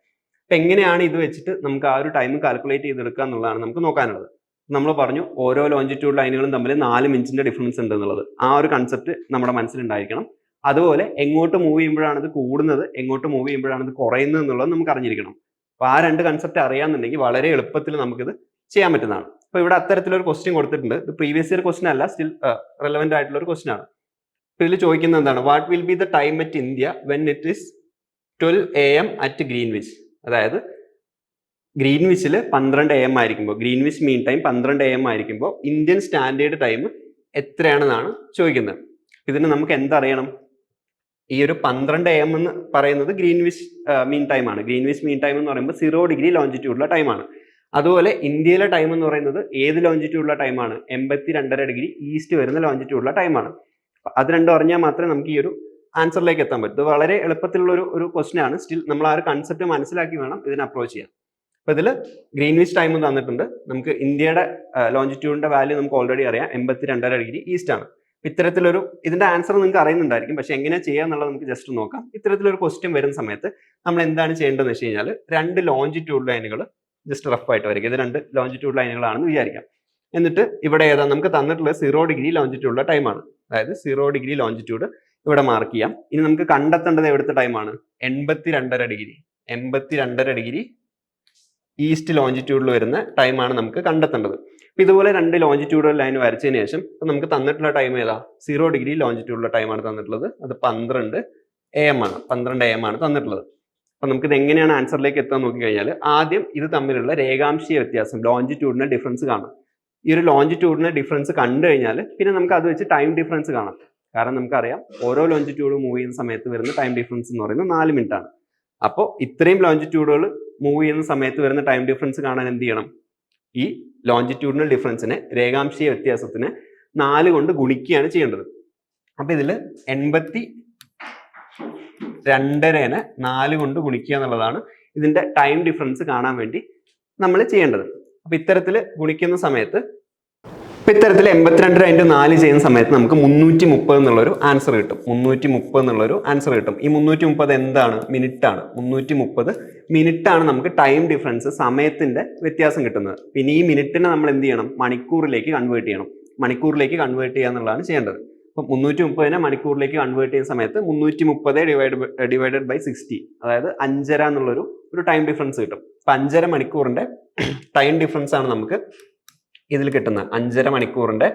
അപ്പൊ എങ്ങനെയാണ് ഇത് വെച്ചിട്ട് നമുക്ക് ആ ഒരു ടൈം കാൽക്കുലേറ്റ് ചെയ്തെടുക്കുക എന്നുള്ളതാണ് നമുക്ക് നോക്കാനുള്ളത്. നമ്മൾ പറഞ്ഞു ഓരോ ലോഞ്ചിറ്റ്യൂഡ് ലൈനുകളും തമ്മിൽ നാല് മിനിറ്റിന്റെ ഡിഫറൻസ് ഉണ്ട് എന്നുള്ളത്. ആ ഒരു കൺസെപ്റ്റ് നമ്മുടെ മനസ്സിലുണ്ടായിരിക്കണം. അതുപോലെ എങ്ങോട്ട് മൂവ് ചെയ്യുമ്പോഴാണ് ഇത് കൂടുന്നത് എങ്ങോട്ട് മൂവ് ചെയ്യുമ്പോഴാണ് ഇത് കുറയുന്നത് എന്നുള്ളത് നമുക്ക് അറിഞ്ഞിരിക്കണം. അപ്പോൾ ആ രണ്ട് കൺസെപ്റ്റ് അറിയാന്നുണ്ടെങ്കിൽ വളരെ എളുപ്പത്തിൽ നമുക്കിത് ചെയ്യാൻ പറ്റുന്നതാണ്. അപ്പോൾ ഇവിടെ അത്തരത്തിലൊരു ക്വസ്റ്റ്യൻ കൊടുത്തിട്ടുണ്ട്. ഇത് പ്രീവിയസ് ഇയർ ക്വസ്റ്റ്യൻ അല്ല സ്റ്റിൽ റെലവെന്റ് ആയിട്ടുള്ള ഒരു ക്വസ്റ്റ്യൻ ആണ്. ഇതിൽ ചോദിക്കുന്നത് എന്താണ്? What will be the time at India when it is twelve A M at Greenwich അതായത് ഗ്രീൻവിച്ചിൽ പന്ത്രണ്ട് എ എം ആയിരിക്കുമ്പോൾ ഗ്രീൻവിച്ച് മീൻ ടൈം പന്ത്രണ്ട് എ എം ആയിരിക്കുമ്പോൾ ഇന്ത്യൻ സ്റ്റാൻഡേർഡ് ടൈം എത്രയാണെന്നാണ് ചോദിക്കുന്നത്. ഇതിന് നമുക്ക് എന്തറിയണം? ഈ ഒരു പന്ത്രണ്ട് എ എം എന്ന് പറയുന്നത് ഗ്രീൻവിച്ച് മീൻ ടൈമാണ് ഗ്രീൻവിച്ച് മീൻ ടൈം എന്ന് പറയുമ്പോൾ സീറോ ഡിഗ്രി ലോഞ്ചിറ്റ്യൂഡിലെ ടൈമാണ് അതുപോലെ ഇന്ത്യയിലെ ടൈം എന്ന് പറയുന്നത് ഏത് ലോഞ്ചിറ്റ്യൂഡുള്ള ടൈമാണ് എൺപത്തി രണ്ടര ഡിഗ്രി ഈസ്റ്റ് വരുന്ന ലോഞ്ചിറ്റ്യൂഡുള്ള ടൈമാണ് അത് രണ്ടും അറിഞ്ഞാൽ മാത്രമേ നമുക്ക് ഈ ഒരു ആൻസറിലേക്ക് എത്താൻ പറ്റും. ഇത് വളരെ എളുപ്പത്തിലുള്ള ഒരു ഒരു ക്വസ്റ്റൻ ആണ്. സ്റ്റിൽ നമ്മൾ ആ ഒരു കൺസെപ്റ്റ് മനസ്സിലാക്കി വേണം ഇതിനെ അപ്രോച്ച് ചെയ്യാൻ. അപ്പൊ ഇതിൽ ഗ്രീൻവിച്ച് ടൈം തന്നിട്ടുണ്ട്. നമുക്ക് ഇന്ത്യയുടെ ലോഞ്ചിറ്റ്യൂഡിന്റെ വാല്യൂ നമുക്ക് ഓൾറെഡി അറിയാം. എൺപത്തി രണ്ടര ഡിഗ്രി ഈസ്റ്റ് ആണ് ഇത്തരത്തിലൊരു ഇതിന്റെ ആൻസർ നിങ്ങൾക്ക് അറിയുന്നുണ്ടായിരിക്കും. പക്ഷെ എങ്ങനെ ചെയ്യുക എന്നുള്ളത് നമുക്ക് ജസ്റ്റ് നോക്കാം. ഇത്തരത്തിലൊരു ക്വസ്റ്റ്യൻ വരുന്ന സമയത്ത് നമ്മൾ എന്താണ് ചെയ്യേണ്ടതെന്ന് വെച്ച് കഴിഞ്ഞാൽ രണ്ട് ലോഞ്ചിറ്റ്യൂഡ് ലൈനുകൾ ജസ്റ്റ് റഫ് ആയിട്ട് വരയ്ക്കുക ഇത് രണ്ട് ലോഞ്ചിറ്റ്യൂഡ് ലൈനുകളാണെന്ന് വിചാരിക്കാം. എന്നിട്ട് ഇവിടെ ഏതാ? നമുക്ക് തന്നിട്ടുള്ള സീറോ ഡിഗ്രി ലോഞ്ചിറ്റ്യൂഡുള്ള ടൈമാണ് അതായത് സീറോ ഡിഗ്രി ലോഞ്ചിറ്റ്യൂഡ് ഇവിടെ മാർക്ക് ചെയ്യാം. ഇനി നമുക്ക് കണ്ടെത്തേണ്ടത് എവിടുത്തെ ടൈമാണ് എൺപത്തി രണ്ടര ഡിഗ്രി എൺപത്തി രണ്ടര ഡിഗ്രി ഈസ്റ്റ് ലോഞ്ചിറ്റ്യൂഡിൽ വരുന്ന ടൈമാണ് നമുക്ക് കണ്ടെത്തേണ്ടത്. അപ്പൊ ഇതുപോലെ രണ്ട് ലോഞ്ചിറ്റ്യൂഡൽ ലൈൻ വരച്ചതിന് ശേഷം ഇപ്പം നമുക്ക് തന്നിട്ടുള്ള ടൈം ഏതാ? സീറോ ഡിഗ്രി ലോഞ്ചിറ്റ്യൂഡിലുള്ള ടൈമാണ് തന്നിട്ടുള്ളത്. അത് പന്ത്രണ്ട് എ എം ആണ്. പന്ത്രണ്ട് എ എം ആണ് തന്നിട്ടുള്ളത്. അപ്പൊ നമുക്ക് ഇത് എങ്ങനെയാണ് ആൻസറിലേക്ക് എത്താൻ നോക്കി കഴിഞ്ഞാൽ ആദ്യം ഇത് തമ്മിലുള്ള രേഖാംശീയ വ്യത്യാസം ലോഞ്ചിറ്റ്യൂഡിന് ഡിഫറൻസ് കാണാം. ഈ ഒരു ലോഞ്ചിറ്റ്യൂഡിന് ഡിഫറൻസ് കണ്ടു കഴിഞ്ഞാൽ പിന്നെ നമുക്ക് അത് വെച്ച് ടൈം ഡിഫറൻസ് കാണാം. കാരണം നമുക്കറിയാം ഓരോ ലോഞ്ചിറ്റ്യൂഡ് മൂവ് ചെയ്യുന്ന സമയത്ത് വരുന്ന ടൈം ഡിഫറൻസ് എന്ന് പറയുന്നത് നാല് മിനിറ്റ് ആണ് അപ്പോൾ ഇത്രയും ലോഞ്ചിറ്റ്യൂഡുകൾ മൂവ് ചെയ്യുന്ന സമയത്ത് വരുന്ന ടൈം ഡിഫറൻസ് കാണാൻ എന്ത് ചെയ്യണം? ഈ ലോഞ്ചിറ്റ്യൂഡിനൽ ഡിഫറൻസിനെ രേഖാംശീയ വ്യത്യാസത്തിന് നാല് കൊണ്ട് ഗുണിക്കുകയാണ് ചെയ്യേണ്ടത്. അപ്പൊ ഇതിൽ എൺപത്തി രണ്ടരനെ നാല് കൊണ്ട് ഗുണിക്കുക എന്നുള്ളതാണ് ഇതിന്റെ ടൈം ഡിഫറൻസ് കാണാൻ വേണ്ടി നമ്മൾ ചെയ്യേണ്ടത്. അപ്പൊ ഇത്തരത്തിൽ ഗുണിക്കുന്ന സമയത്ത് ഇപ്പൊ ഇത്തരത്തിൽ എൺപത്തിരണ്ട് ഇന്റു നാല് ചെയ്യുന്ന സമയത്ത് നമുക്ക് മുന്നൂറ്റി മുപ്പത് എന്നുള്ളൊരു ആൻസർ കിട്ടും. മുന്നൂറ്റി മുപ്പത് എന്നുള്ളൊരു ആൻസർ കിട്ടും. ഈ മുന്നൂറ്റി മുപ്പത് എന്താണ് മിനിറ്റാണ് മുന്നൂറ്റി മുപ്പത് മിനിറ്റാണ് നമുക്ക് ടൈം ഡിഫറൻസ് സമയത്തിന്റെ വ്യത്യാസം കിട്ടുന്നത്. പിന്നെ ഈ മിനിറ്റിനെ നമ്മൾ എന്ത് ചെയ്യണം? മണിക്കൂറിലേക്ക് കൺവേർട്ട് ചെയ്യണം. മണിക്കൂറിലേക്ക് കൺവേർട്ട് ചെയ്യുക എന്നുള്ളതാണ് ചെയ്യേണ്ടത്. അപ്പം മുന്നൂറ്റി മുപ്പതിനെ മണിക്കൂറിലേക്ക് കൺവേർട്ട് ചെയ്യുന്ന സമയത്ത് മുന്നൂറ്റി മുപ്പത് ഡിവൈഡ് ഡിവൈഡഡ് ബൈ സിക്സ്റ്റി അതായത് അഞ്ചര എന്നുള്ളൊരു ഒരു ടൈം ഡിഫറൻസ് കിട്ടും. അപ്പം അഞ്ചര മണിക്കൂറിന്റെ ടൈം ഡിഫറൻസ് ആണ് നമുക്ക് ഇതിൽ കിട്ടുന്ന അഞ്ചര മണിക്കൂറിന്റെ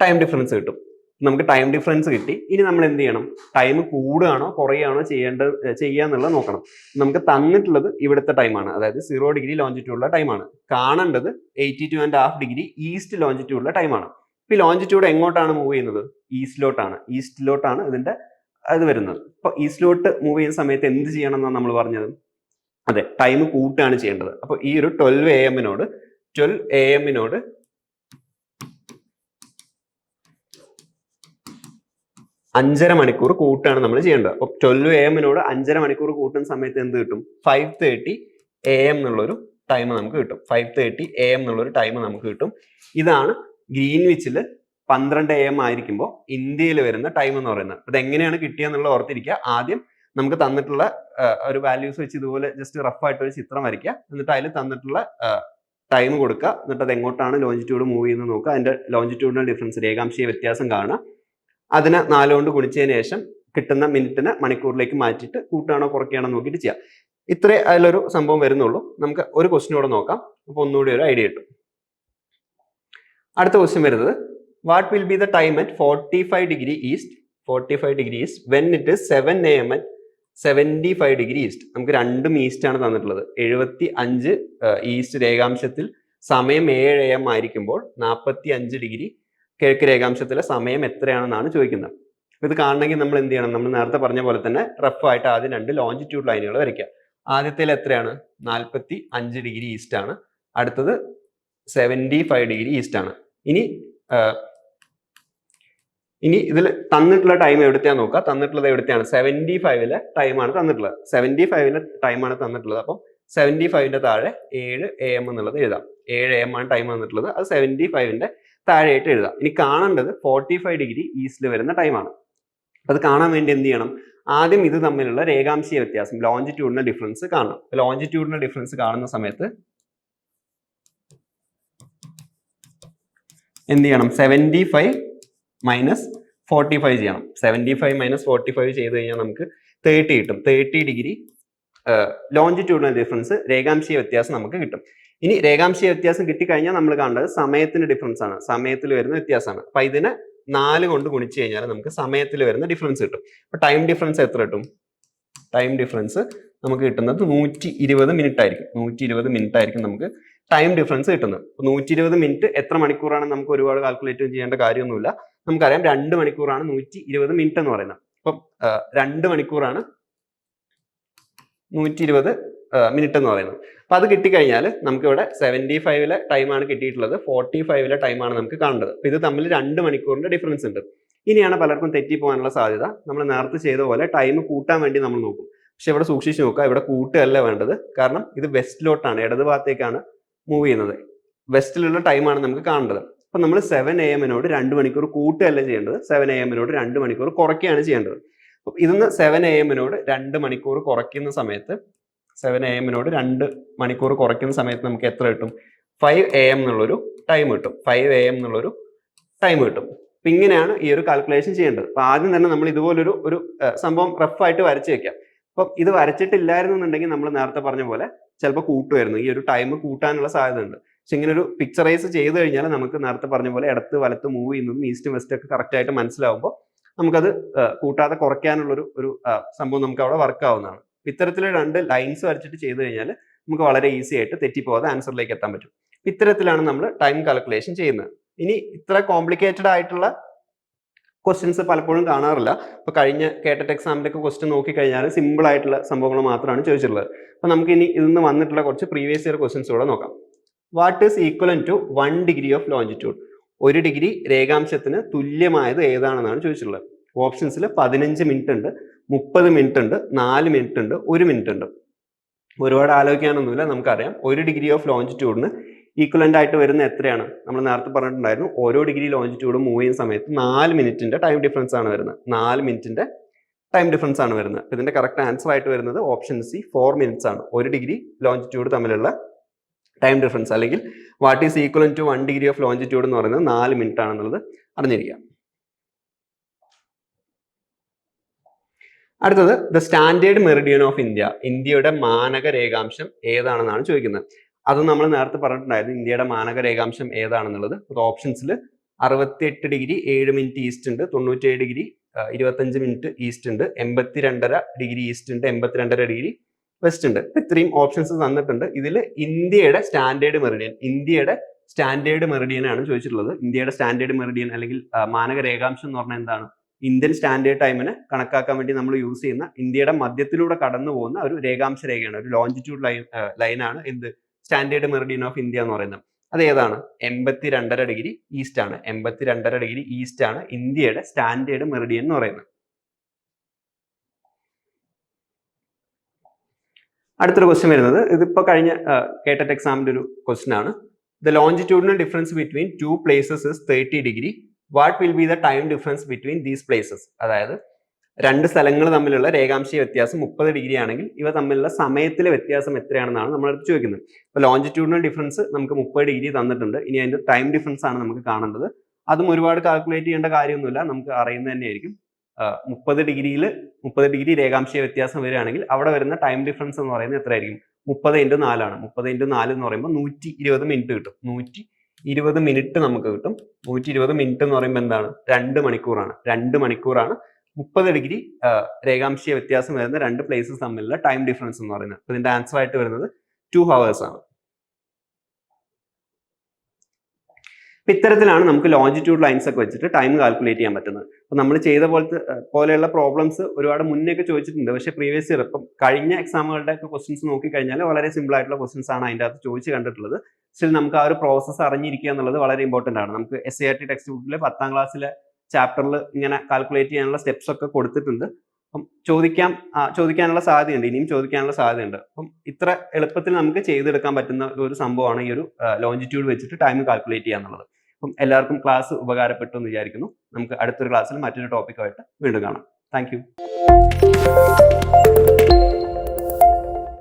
ടൈം ഡിഫറൻസ് കിട്ടും. നമുക്ക് ടൈം ഡിഫറൻസ് കിട്ടി. ഇനി നമ്മൾ എന്ത് ചെയ്യണം? ടൈം കൂടുകയാണോ കുറയുകയാണോ ചെയ്യേണ്ടത് ചെയ്യുക എന്നുള്ളത് നോക്കണം. നമുക്ക് തന്നിട്ടുള്ളത് ഇവിടുത്തെ ടൈമാണ് അതായത് സീറോ ഡിഗ്രി ലോഞ്ചിറ്റ്യൂഡുള്ള ടൈമാണ് കാണേണ്ടത് eighty two and half degree east ലോഞ്ചിറ്റ്യൂഡുള്ള ടൈമാണ് ഇപ്പൊ ലോഞ്ചിറ്റ്യൂഡ് എങ്ങോട്ടാണ് മൂവ് ചെയ്യുന്നത്? ഈസ്റ്റിലോട്ടാണ്. ഈസ്റ്റിലോട്ടാണ് ഇതിന്റെ അത് വരുന്നത്. അപ്പൊ ഈസ്റ്റിലോട്ട് മൂവ് ചെയ്യുന്ന സമയത്ത് എന്ത് ചെയ്യണം എന്നാണ് നമ്മൾ പറഞ്ഞത്? അതെ ടൈം കൂട്ടുകയാണ് ചെയ്യേണ്ടത്. അപ്പോൾ ഈ ഒരു ട്വൽവ് എ എമ്മിനോട് ട്വൽവ് എ എമ്മിനോട് അഞ്ചര മണിക്കൂർ കൂട്ടാണ് നമ്മൾ ചെയ്യേണ്ടത്. അപ്പോൾ ട്വൽവ് എ എമ്മിനോട് അഞ്ചര മണിക്കൂർ കൂട്ടുന്ന സമയത്ത് എന്ത് കിട്ടും? ഫൈവ് തേർട്ടി എ എം എന്നുള്ളൊരു ടൈം നമുക്ക് കിട്ടും. ഫൈവ് തേർട്ടി എ എം എന്നുള്ളൊരു ടൈം നമുക്ക് കിട്ടും. ഇതാണ് ഗ്രീൻവിച്ചിൽ പന്ത്രണ്ട് എ എം ആയിരിക്കുമ്പോൾ ഇന്ത്യയിൽ വരുന്ന ടൈം എന്ന് പറയുന്നത്. അത് എങ്ങനെയാണ് കിട്ടിയെന്നുള്ള ഓർത്തിരിക്കുക. ആദ്യം നമുക്ക് തന്നിട്ടുള്ള ഒരു വാല്യൂസ് വെച്ച് ഇതുപോലെ ജസ്റ്റ് റഫ് ആയിട്ട് ഒരു ചിത്രം വരയ്ക്കുക. എന്നിട്ട് അതിൽ തന്നിട്ടുള്ള ടൈം കൊടുക്കുക. എന്നിട്ട് അത് എങ്ങോട്ടാണ് ലോഞ്ചിറ്റ്യൂഡ് മൂവ് ചെയ്യുന്നത് നോക്കുക. അതിന്റെ ലോഞ്ചിറ്റ്യൂഡിന്റെ ഡിഫറൻസ് രേഖാംശീയ വ്യത്യാസം കാണുക. അതിനെ നാല് കൊണ്ട് ശേഷം കിട്ടുന്ന മിനിറ്റിനെ മണിക്കൂറിലേക്ക് മാറ്റിയിട്ട് കൂട്ടുകയാണോ കുറയ്ക്കുകയാണോ നോക്കിയിട്ട് ചെയ്യാം. ഇത്രേ അതിലൊരു സംഭവം വരുന്നുള്ളൂ. നമുക്ക് ഒരു ക്വസ്റ്റ്യൻ കൂടെ നോക്കാം. അപ്പോൾ ഒന്നുകൂടി ഒരു ഐഡിയ കിട്ടും. അടുത്ത ക്വസ്റ്റ്യൻ വരുന്നത് what will be the time at forty five degree east forty five degree east when it is seven A M at seventy five degree east നമുക്ക് രണ്ടും ഈസ്റ്റ് ആണ് തന്നിട്ടുള്ളത്. എഴുപത്തി അഞ്ച് ഈസ്റ്റ് രേഖാംശത്തിൽ സമയം ഏഴ് എം ആയിരിക്കുമ്പോൾ നാൽപ്പത്തി അഞ്ച് ഡിഗ്രി കിഴക്ക് രേഖാംശത്തിലെ സമയം എത്രയാണെന്നാണ് ചോദിക്കുന്നത്. ഇത് കാണണമെങ്കിൽ നമ്മൾ എന്ത് ചെയ്യണം? നമ്മൾ നേരത്തെ പറഞ്ഞ പോലെ തന്നെ റഫ് ആയിട്ട് ആദ്യം രണ്ട് ലോഞ്ചിറ്റ്യൂഡ് ലൈനുകൾ വരയ്ക്കുക. ആദ്യത്തിൽ എത്രയാണ്? നാൽപ്പത്തി അഞ്ച് ഡിഗ്രി ഈസ്റ്റ് ആണ്. അടുത്തത് സെവന്റി ഫൈവ് ഡിഗ്രി ഈസ്റ്റ് ആണ്. ഇനി ഇനി ഇതിൽ തന്നിട്ടുള്ള ടൈം എവിടുത്തെയാണ് നോക്കുക. തന്നിട്ടുള്ളത് എവിടുത്തെയാണ്? സെവന്റി ഫൈവിലെ ടൈമാണ് തന്നിട്ടുള്ളത്. സെവന്റി ഫൈവിലെ ടൈമാണ് തന്നിട്ടുള്ളത്. അപ്പം സെവന്റി ഫൈവിന്റെ താഴെ ഏഴ് എ എം എന്നുള്ളത് എഴുതാം. ഏഴ് എ എം ആണ് ടൈം തന്നിട്ടുള്ളത്. അത് സെവന്റി ഫൈവിന്റെ താഴെയായിട്ട് എഴുതാം. ഇനി കാണേണ്ടത് ഫോർട്ടി ഫൈവ് ഡിഗ്രി ഈസ്റ്റിൽ വരുന്ന ടൈമാണ് അത് കാണാൻ വേണ്ടി എന്ത് ചെയ്യണം? ആദ്യം ഇത് തമ്മിലുള്ള രേഖാംശീയ വ്യത്യാസം ലോഞ്ചിറ്റ്യൂഡിനൽ ഡിഫറൻസ് കാണണം. ലോഞ്ചിറ്റ്യൂഡിനൽ ഡിഫറൻസ് കാണുന്ന സമയത്ത് എന്ത് ചെയ്യണം? Seventy five minus forty five ചെയ്യണം. Seventy five minus forty five ചെയ്ത് കഴിഞ്ഞാൽ നമുക്ക് തേർട്ടി കിട്ടും. തേർട്ടി ഡിഗ്രി ലോഞ്ചിറ്റ്യൂഡിനൽ ഡിഫറൻസ് രേഖാംശീയ വ്യത്യാസം നമുക്ക് കിട്ടും. ഇനി രേഖാംശീയ വ്യത്യാസം കിട്ടിക്കഴിഞ്ഞാൽ നമ്മൾ കാണേണ്ടത് സമയത്തിന്റെ ഡിഫറൻസ് ആണ്. സമയത്തിൽ വരുന്ന വ്യത്യാസമാണ്. അപ്പൊ ഇതിനെ നാല് കൊണ്ട് ഗുണിച്ചു കഴിഞ്ഞാൽ നമുക്ക് സമയത്തിൽ വരുന്ന ഡിഫറൻസ് കിട്ടും. അപ്പൊ ടൈം ഡിഫറൻസ് എത്ര കിട്ടും? ടൈം ഡിഫറൻസ് നമുക്ക് കിട്ടുന്നത് നൂറ്റി ഇരുപത് മിനിറ്റ് ആയിരിക്കും. നൂറ്റി ഇരുപത് മിനിറ്റ് ആയിരിക്കും നമുക്ക് ടൈം ഡിഫറൻസ് കിട്ടുന്നത്. അപ്പൊ നൂറ്റി ഇരുപത് മിനിറ്റ് എത്ര മണിക്കൂറാണ് നമുക്ക് ഒരുപാട് കാൽക്കുലേറ്റ് ചെയ്യേണ്ട കാര്യമൊന്നുമില്ല. നമുക്കറിയാം രണ്ട് മണിക്കൂറാണ് നൂറ്റി ഇരുപത് മിനിറ്റ് എന്ന് പറയുന്നത്. അപ്പം രണ്ട് മണിക്കൂറാണ് നൂറ്റി ഇരുപത് മിനിറ്റ് എന്ന് പറയുന്നത്. അപ്പൊ അപ്പൊ അത് കിട്ടിക്കഴിഞ്ഞാൽ നമുക്ക് ഇവിടെ സെവന്റി ഫൈവിലെ ടൈമാണ് കിട്ടിയിട്ടുള്ളത്. ഫോർട്ടി ഫൈവിലെ ടൈമാണ് നമുക്ക് കാണേണ്ടത്. അപ്പോൾ ഇത് തമ്മിൽ രണ്ട് മണിക്കൂറിന്റെ ഡിഫറൻസ് ഉണ്ട്. ഇനിയാണ് പലർക്കും തെറ്റി പോകാനുള്ള സാധ്യത. നമ്മൾ നേരത്തെ ചെയ്ത പോലെ ടൈം കൂട്ടാൻ വേണ്ടി നമ്മൾ നോക്കും. പക്ഷെ ഇവിടെ സൂക്ഷിച്ച് നോക്കുക ഇവിടെ കൂട്ടുകയല്ല വേണ്ടത്. കാരണം ഇത് വെസ്റ്റിലോട്ടാണ് ഇടത് ഭാഗത്തേക്കാണ് മൂവ് ചെയ്യുന്നത് വെസ്റ്റിലുള്ള ടൈമാണ് നമുക്ക് കാണേണ്ടത്. അപ്പൊ നമ്മൾ സെവൻ എ എമ്മിനോട് രണ്ട് മണിക്കൂർ കൂട്ടുകയല്ല ചെയ്യേണ്ടത്. സെവൻ എ എമ്മിനോട് രണ്ട് മണിക്കൂർ കുറയ്ക്കുകയാണ് ചെയ്യേണ്ടത്. ഇതിന്ന് സെവൻ എ എമ്മിനോട് രണ്ട് മണിക്കൂർ കുറയ്ക്കുന്ന സമയത്ത് സെവൻ എ എമ്മിനോട് രണ്ട് മണിക്കൂർ കുറയ്ക്കുന്ന സമയത്ത് നമുക്ക് എത്ര കിട്ടും? ഫൈവ് എ എം എന്നുള്ളൊരു ടൈം കിട്ടും. ഫൈവ് എ എം എന്നുള്ളൊരു ടൈം കിട്ടും. അപ്പം ഇങ്ങനെയാണ് ഈ ഒരു കാൽക്കുലേഷൻ ചെയ്യേണ്ടത്. അപ്പം ആദ്യം തന്നെ നമ്മൾ ഇതുപോലൊരു ഒരു സംഭവം റഫായിട്ട് വരച്ച് വെക്കാം അപ്പം ഇത് വരച്ചിട്ടില്ലായിരുന്നു എന്നുണ്ടെങ്കിൽ നമ്മൾ നേരത്തെ പറഞ്ഞ പോലെ ചിലപ്പോൾ കൂട്ടുമായിരുന്നു. ഈ ഒരു ടൈം കൂട്ടാനുള്ള സാധ്യത ഉണ്ട്. പക്ഷെ ഇങ്ങനെ ഒരു പിക്ചറൈസ് ചെയ്ത് കഴിഞ്ഞാൽ നമുക്ക് നേരത്തെ പറഞ്ഞ പോലെ ഇടത്ത് വലത്ത് മൂവ് ചെയ്യുന്നതും ഈസ്റ്റ് വെസ്റ്റ് ഒക്കെ കറക്റ്റ് ആയിട്ട് മനസ്സിലാവുമ്പോൾ നമുക്കത് കൂട്ടാതെ കുറയ്ക്കാനുള്ളൊരു ഒരു സംഭവം നമുക്ക് അവിടെ വർക്ക് ആവുന്നതാണ്. ഇത്തരത്തിൽ രണ്ട് ലൈൻസ് വരച്ചിട്ട് ചെയ്തു കഴിഞ്ഞാൽ നമുക്ക് വളരെ ഈസി ആയിട്ട് തെറ്റിപ്പോകാതെ ആൻസറിലേക്ക് എത്താൻ പറ്റും. ഇത്തരത്തിലാണ് നമ്മൾ ടൈം കാൽക്കുലേഷൻ ചെയ്യുന്നത്. ഇനി ഇത്ര കോംപ്ലിക്കേറ്റഡ് ആയിട്ടുള്ള ക്വസ്റ്റ്യൻസ് പലപ്പോഴും കാണാറില്ല. ഇപ്പൊ കഴിഞ്ഞ കേട്ടറ്റ് എക്സാമിലൊക്കെ ഒക്കെ ക്വസ്റ്റ്യൻ നോക്കിക്കഴിഞ്ഞാൽ സിമ്പിൾ ആയിട്ടുള്ള സംഭവങ്ങൾ മാത്രമാണ് ചോദിച്ചിട്ടുള്ളത്. അപ്പൊ നമുക്ക് ഇനി ഇതിൽ നിന്ന് വന്നിട്ടുള്ള കുറച്ച് പ്രീവിയസ് ഇയർ ക്വസ്റ്റ്യൻസ് കൂടെ നോക്കാം. What is equal to one degree of longitude ഒരു ഡിഗ്രി രേഖാംശത്തിന് തുല്യമായത് ഏതാണെന്നാണ് ചോദിച്ചിട്ടുള്ളത്. ഓപ്ഷൻസിൽ പതിനഞ്ച് മിനിറ്റ് ഉണ്ട് മുപ്പത് മിനിറ്റ് ഉണ്ട് നാല് മിനിറ്റ് ഉണ്ട് ഒരു മിനിറ്റ് ഉണ്ട് ഒരുപാട് ആലോചിക്കാനൊന്നുമില്ല നമുക്കറിയാം. ഒരു ഡിഗ്രി ഓഫ് ലോഞ്ചിറ്റ്യൂഡിന് ഈക്വലന്റ് ആയിട്ട് വരുന്ന എത്രയാണ്? നമ്മൾ നേരത്തെ പറഞ്ഞിട്ടുണ്ടായിരുന്നു ഓരോ ഡിഗ്രി ലോഞ്ചിറ്റ്യൂഡ് മൂവ് ചെയ്യുന്ന സമയത്ത് നാല് മിനിറ്റിന്റെ ടൈം ഡിഫറൻസ് ആണ് വരുന്നത്. നാല് മിനിറ്റിന്റെ ടൈം ഡിഫറൻസ് ആണ് വരുന്നത്. അപ്പോൾ ഇതിന്റെ കറക്റ്റ് ആൻസർ ആയിട്ട് വരുന്നത് ഓപ്ഷൻ സി ഫോർ മിനിറ്റ്സ് ആണ്. ഒരു ഡിഗ്രി ലോഞ്ചിറ്റ്യൂഡ് തമ്മിലുള്ള ടൈം ഡിഫറൻസ് അല്ലെങ്കിൽ what is equivalent to one degree of longitude എന്ന് പറയുന്നത് നാല് മിനിറ്റ് ആണെന്നുള്ളത് അറിഞ്ഞിരിക്കുക. അടുത്തത് the standard meridian of India ഇന്ത്യയുടെ മാനക രേഖാംശം ഏതാണെന്നാണ് ചോദിക്കുന്നത്. അത് നമ്മൾ നേരത്തെ പറഞ്ഞിട്ടുണ്ടായിരുന്നു ഇന്ത്യയുടെ മാനക രേഖാംശം ഏതാണെന്നുള്ളത്. അത് ഓപ്ഷൻസിൽ അറുപത്തിയെട്ട് ഡിഗ്രി ഏഴ് മിനിറ്റ് ഈസ്റ്റ് ഉണ്ട് തൊണ്ണൂറ്റേഴ് ഡിഗ്രി ഇരുപത്തഞ്ച് മിനിറ്റ് ഈസ്റ്റ് ഉണ്ട് എൺപത്തി രണ്ടര ഡിഗ്രി ഈസ്റ്റ് ഉണ്ട് എൺപത്തി രണ്ടര ഡിഗ്രി വെസ്റ്റ് ഉണ്ട്. ഇത്രയും ഓപ്ഷൻസ് തന്നിട്ടുണ്ട്. ഇതിൽ ഇന്ത്യയുടെ സ്റ്റാൻഡേർഡ് മെറിഡിയൻ ഇന്ത്യയുടെ സ്റ്റാൻഡേർഡ് മെറിഡിയൻ ആണ് ചോദിച്ചിട്ടുള്ളത്. ഇന്ത്യയുടെ സ്റ്റാൻഡേർഡ് മെറിഡിയൻ അല്ലെങ്കിൽ മാനക രേഖാംശം എന്ന് പറഞ്ഞാൽ എന്താണ്? ഇന്ത്യൻ സ്റ്റാൻഡേർഡ് ടൈമിന് കണക്കാക്കാൻ വേണ്ടി നമ്മൾ യൂസ് ചെയ്യുന്ന ഇന്ത്യയുടെ മധ്യത്തിലൂടെ കടന്നു പോകുന്ന ഒരു രേഖാംശ രേഖയാണ് ഒരു ലോഞ്ചിറ്റ്യൂഡ് ലൈൻ ലൈനാണ് എന്ത്? സ്റ്റാൻഡേർഡ് മെറിഡിയൻ ഓഫ് ഇന്ത്യ എന്ന് പറയുന്നത്. അത് ഏതാണ്? എൺപത്തി രണ്ടര ഡിഗ്രി ഈസ്റ്റ് ആണ്. എൺപത്തി രണ്ടര ഡിഗ്രി ഈസ്റ്റ് ആണ് ഇന്ത്യയുടെ സ്റ്റാൻഡേർഡ് മെറിഡിയൻ എന്ന് പറയുന്നത്. അടുത്തൊരു ക്വസ്റ്റ്യൻ വരുന്നത് ഇതിപ്പോ കഴിഞ്ഞ കേട്ടറ്റ് എക്സാമിന്റെ ഒരു ക്വസ്റ്റ്യൻ ആണ്. The longitudinal difference between two places is thirty degree what will be the time difference between these places അതായത് രണ്ട് സ്ഥലങ്ങൾ തമ്മിലുള്ള രേഖാംശീയ വ്യത്യാസം മുപ്പത് ഡിഗ്രി ആണെങ്കിൽ ഇവ തമ്മിലുള്ള സമയത്തിലെ വ്യത്യാസം എത്രയാണെന്നാണ് നമ്മൾ അടുത്ത് ചോദിക്കുന്നത്. അപ്പോൾ ലോഞ്ചിറ്റ്യൂഡിനൽ ഡിഫറൻസ് നമുക്ക് മുപ്പത് ഡിഗ്രി തന്നിട്ടുണ്ട്. ഇനി അതിന്റെ ടൈം ഡിഫറൻസ് ആണ് നമുക്ക് കാണേണ്ടത്. അതും ഒരുപാട് കാൽക്കുലേറ്റ് ചെയ്യേണ്ട കാര്യമൊന്നുമില്ല. നമുക്ക് അറിയുന്നത് തന്നെയായിരിക്കും. മുപ്പത് ഡിഗ്രിയിൽ മുപ്പത് ഡിഗ്രി രേഖാംശീയ വ്യത്യാസം വരികയാണെങ്കിൽ അവിടെ വരുന്ന ടൈം ഡിഫറൻസ് എന്ന് പറയുന്നത് എത്രയായിരിക്കും? മുപ്പത് ഇന്റു നാലാണ്. മുപ്പത് ഇന്റു നാല് എന്ന് പറയുമ്പോൾ നൂറ്റി ഇരുപത് മിനിറ്റ് കിട്ടും. നൂറ്റി ഇരുപത് മിനിറ്റ് നമുക്ക് കിട്ടും. നൂറ്റി ഇരുപത് മിനിറ്റ് എന്ന് പറയുമ്പോൾ എന്താണ്? രണ്ട് മണിക്കൂറാണ്. രണ്ട് മണിക്കൂറാണ്. മുപ്പത് ഡിഗ്രി രേഖാംശീയ വ്യത്യാസം വരുന്ന രണ്ട് പ്ലേസസ് തമ്മിലുള്ള ടൈം ഡിഫറൻസ് എന്ന് പറയുന്നത്. ഇതിന്റെ ആൻസർ ആയിട്ട് വരുന്നത് ടു ഹവേഴ്സ് ആണ്. അപ്പൊ ഇത്തരത്തിലാണ് നമുക്ക് ലോഞ്ചിറ്റ്യൂഡ് ലൈൻസ് ഒക്കെ വെച്ചിട്ട് ടൈം കാൽക്കുലേറ്റ് ചെയ്യാൻ പറ്റുന്നത്. അപ്പോൾ നമ്മൾ ചെയ്ത പോലത്തെ പോലെയുള്ള പ്രോബ്ലംസ് ഒരുപാട് മുന്നേ ഒക്കെ ചോദിച്ചിട്ടുണ്ട്. പക്ഷേ പ്രീവിയസ് ഇയർ ഇപ്പം കഴിഞ്ഞ എക്സാമുകളുടെ ഒക്കെ ക്വസ്റ്റ്യൻസ് നോക്കി കഴിഞ്ഞാൽ വളരെ സിമ്പിൾ ആയിട്ടുള്ള ക്വസ്റ്റ്യൻസ് ആണ് അതിന്റെ അകത്ത് ചോദിച്ച് കണ്ടിട്ടുള്ളത്. സ്റ്റിൽ നമുക്ക് ആ ഒരു പ്രോസസ്സ് അറിഞ്ഞിരിക്കുക എന്നുള്ളത് വളരെ ഇമ്പോർട്ടന്റ് ആണ്. നമുക്ക് S C R T text ബുക്കിൽ പത്താം ക്ലാസ്സിലെ ചാപ്റ്ററിൽ ഇങ്ങനെ കാൽക്കുലേറ്റ് ചെയ്യാനുള്ള സ്റ്റെപ്സ് ഒക്കെ കൊടുത്തിട്ടുണ്ട്. അപ്പം ചോദിക്കാം ചോദിക്കാനുള്ള സാധ്യതയുണ്ട് ഇനിയും ചോദിക്കാനുള്ള സാധ്യതയുണ്ട്. അപ്പം ഇത്ര എളുപ്പത്തിൽ നമുക്ക് ചെയ്തെടുക്കാൻ പറ്റുന്ന ഒരു സംഭവമാണ് ഈ ഒരു ലോഞ്ചിറ്റ്യൂഡ് വെച്ചിട്ട് ടൈം കാൽക്കുലേറ്റ് ചെയ്യുക എന്നുള്ളത്. അപ്പം എല്ലാവർക്കും ക്ലാസ് ഉപകാരപ്പെട്ടു എന്ന് വിചാരിക്കുന്നു. നമുക്ക് അടുത്തൊരു ക്ലാസ്സിൽ മറ്റൊരു ടോപ്പിക്കായിട്ട് വീണ്ടും കാണാം. താങ്ക്